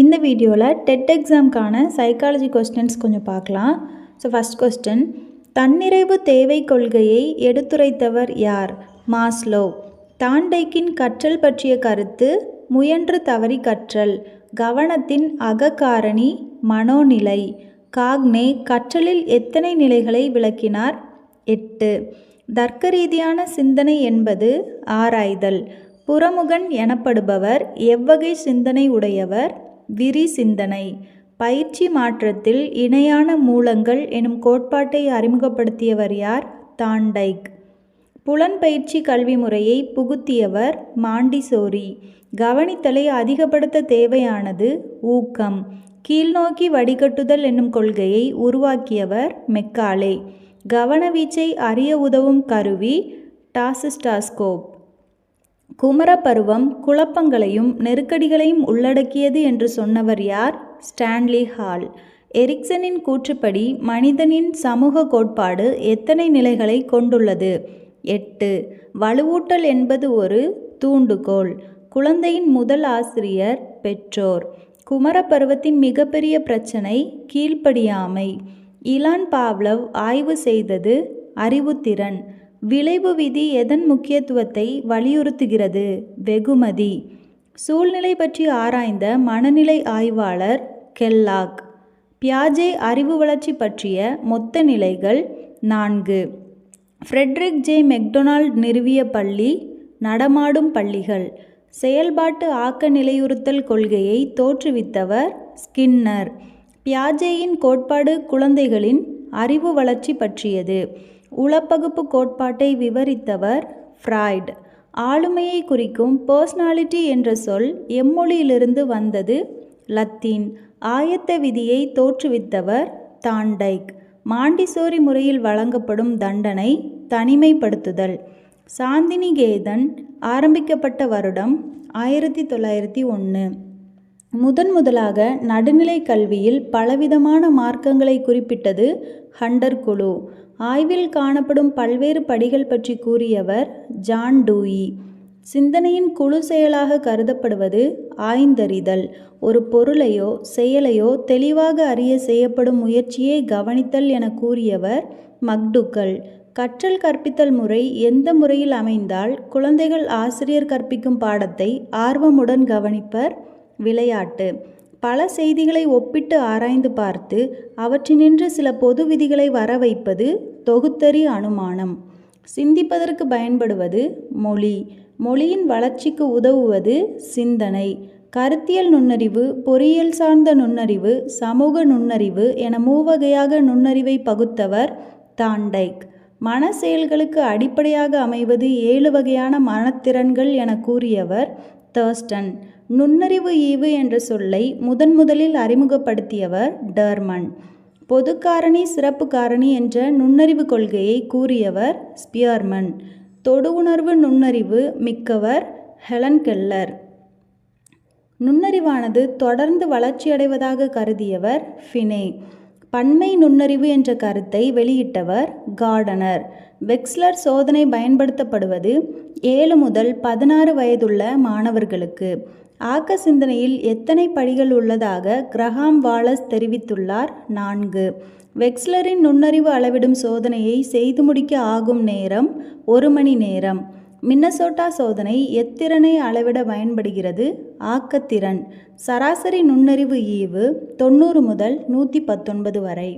இந்த வீடியோவில் dead எக்ஸாம்க்கான psychology questions கொஞ்சம் பார்க்கலாம். ஸோ ஃபஸ்ட் கொஸ்டின் தன்னிறைவு தேவை கொள்கையை எடுத்துரைத்தவர் யார்? மாஸ்லோ. தாண்டைக்கின் கற்றல் பற்றிய கருத்து முயன்று தவறி கற்றல். கவனத்தின் அகக்காரணி மனோநிலை. காக்னே கற்றலில் எத்தனை நிலைகளை விளக்கினார்? எட்டு. தர்க்க ரீதியான சிந்தனை என்பது ஆராய்தல். புறமுகன் எனப்படுபவர் எவ்வகை சிந்தனை உடையவர்? விரி சிந்தனை பயிற்சி மாற்றத்தில் இணையான மூலங்கள் எனும் கோட்பாட்டை அறிமுகப்படுத்தியவர் யார்? தாண்டைக் புலன்பயிற்சி கல்வி முறையை புகுத்தியவர் மாண்டிசோரி. கவனித்தலை அதிகப்படுத்த தேவையானது ஊக்கம். கீழ்நோக்கி வடிகட்டுதல் என்னும் கொள்கையை உருவாக்கியவர் மெக்காலே. கவனவீச்சை அறிய உதவும் கருவி டாசிஸ்டாஸ்கோப். குமரப்பருவம் குழப்பங்களையும் நெருக்கடிகளையும் உள்ளடக்கியது என்று சொன்னவர் யார்? Stanley hall. எரிக்சனின் கூற்றுப்படி மனிதனின் சமூக கோட்பாடு எத்தனை நிலைகளை கொண்டுள்ளது? எட்டு. வலுவூட்டல் என்பது ஒரு தூண்டுகோல் குழந்தையின் முதல் ஆசிரியர் பெற்றோர். குமரப்பருவத்தின் மிகப்பெரிய பிரச்சனை கீழ்ப்படியாமை. இலான் பாவ்லவ் ஆய்வு செய்தது அறிவுத்திறன். விளைவு விதி எதன் முக்கியத்துவத்தை வலியுறுத்துகிறது? வெகுமதி. சூழ்நிலை பற்றி ஆராய்ந்த மனநிலை ஆய்வாளர் கெல்லாக். பியாஜே அறிவு வளர்ச்சி பற்றிய மொத்த நிலைகள் நான்கு. Frederick J. மெக்டொனால்ட் நிறுவிய பள்ளி நடமாடும் பள்ளிகள். செயல்பாட்டு ஆக்க நிலையுறுத்தல் கொள்கையை தோற்றுவித்தவர் ஸ்கின்னர். பியாஜேயின் கோட்பாடு குழந்தைகளின் அறிவு வளர்ச்சி பற்றியது. உளப்பகுப்பு கோட்பாட்டை விவரித்தவர் ஃப்ராய்ட். ஆளுமையை குறிக்கும் பர்சனாலிட்டி என்ற சொல் எம்மொழியிலிருந்து வந்தது லத்தீன். ஆயத்த விதியை தோற்றுவித்தவர் தாண்டைக் மாண்டிசோரி முறையில் வழங்கப்படும் தண்டனை தனிமைப்படுத்துதல். சாந்தினிகேதன் ஆரம்பிக்கப்பட்ட வருடம் ஆயிரத்தி தொள்ளாயிரத்தி ஒன்று முதன் முதலாக நடுநிலை கல்வியில் பலவிதமான மார்க்கங்களை குறிப்பிட்டது ஹண்டர் குழு. ஆய்வில் காணப்படும் பல்வேறு படிகள் பற்றி கூறியவர் ஜான் டூயி. சிந்தனையின் குழு செயலாக கருதப்படுவது ஆய்ந்தறிதல். ஒரு பொருளையோ செயலையோ தெளிவாக அறிய செய்யப்படும் முயற்சியை கவனித்தல் என கூறியவர் மக்டுக்கல் கற்றல் கற்பித்தல் முறை எந்த முறையில் அமைந்தால் குழந்தைகள் ஆசிரியர் கற்பிக்கும் பாடத்தை ஆர்வமுடன் கவனிப்பர் விளையாட்டு. பல செய்திகளை ஒப்பிட்டு ஆராய்ந்து பார்த்து அவற்றினின்று சில பொது விதிகளை வர வைப்பது தொகுத்தறி அனுமானம். சிந்திப்பதற்கு பயன்படுவது மொழி. மொழியின் வளர்ச்சிக்கு உதவுவது சிந்தனை. கருத்தியல் நுண்ணறிவு பொறியியல் சார்ந்த நுண்ணறிவு சமூக நுண்ணறிவு என மூவகையாக நுண்ணறிவை பகுத்தவர் தாண்டைக். மன செயல்களுக்கு அடிப்படையாக அமைவது ஏழு வகையான மனத்திறன்கள் என கூறியவர் தர்ஸ்டன் நுண்ணறிவு ஈவு என்ற சொல்லை முதன் முதலில் அறிமுகப்படுத்தியவர் டர்மன். பொது காரணி சிறப்பு காரணி என்ற நுண்ணறிவு கொள்கையை கூறியவர் ஸ்பியர்மன். தொடு உணர்வு நுண்ணறிவு மிக்கவர் ஹெலன் கெல்லர். நுண்ணறிவானது தொடர்ந்து வளர்ச்சியடைவதாக கருதியவர் ஃபினே. பன்மை நுண்ணறிவு என்ற கருத்தை வெளியிட்டவர் கார்டனர். வெக்ஸ்லர் சோதனை பயன்படுத்தப்படுவது ஏழு முதல் பதினாறு வயதுள்ள மாணவர்களுக்கு. ஆக்க சிந்தனையில் எத்தனை படிகள் உள்ளதாக கிரஹாம் வாலஸ் தெரிவித்துள்ளார். நான்கு. வெக்ஸ்லரின் நுண்ணறிவு அளவிடும் சோதனையை செய்து முடிக்க ஆகும் நேரம் ஒரு மணி நேரம். மின்னசோட்டா சோதனை எத்திறனை அளவிட பயன்படுகிறது. ஆக்கத்திறன். சராசரி நுண்ணறிவு ஈவு தொண்ணூறு முதல் நூற்றி பத்தொன்பது வரை.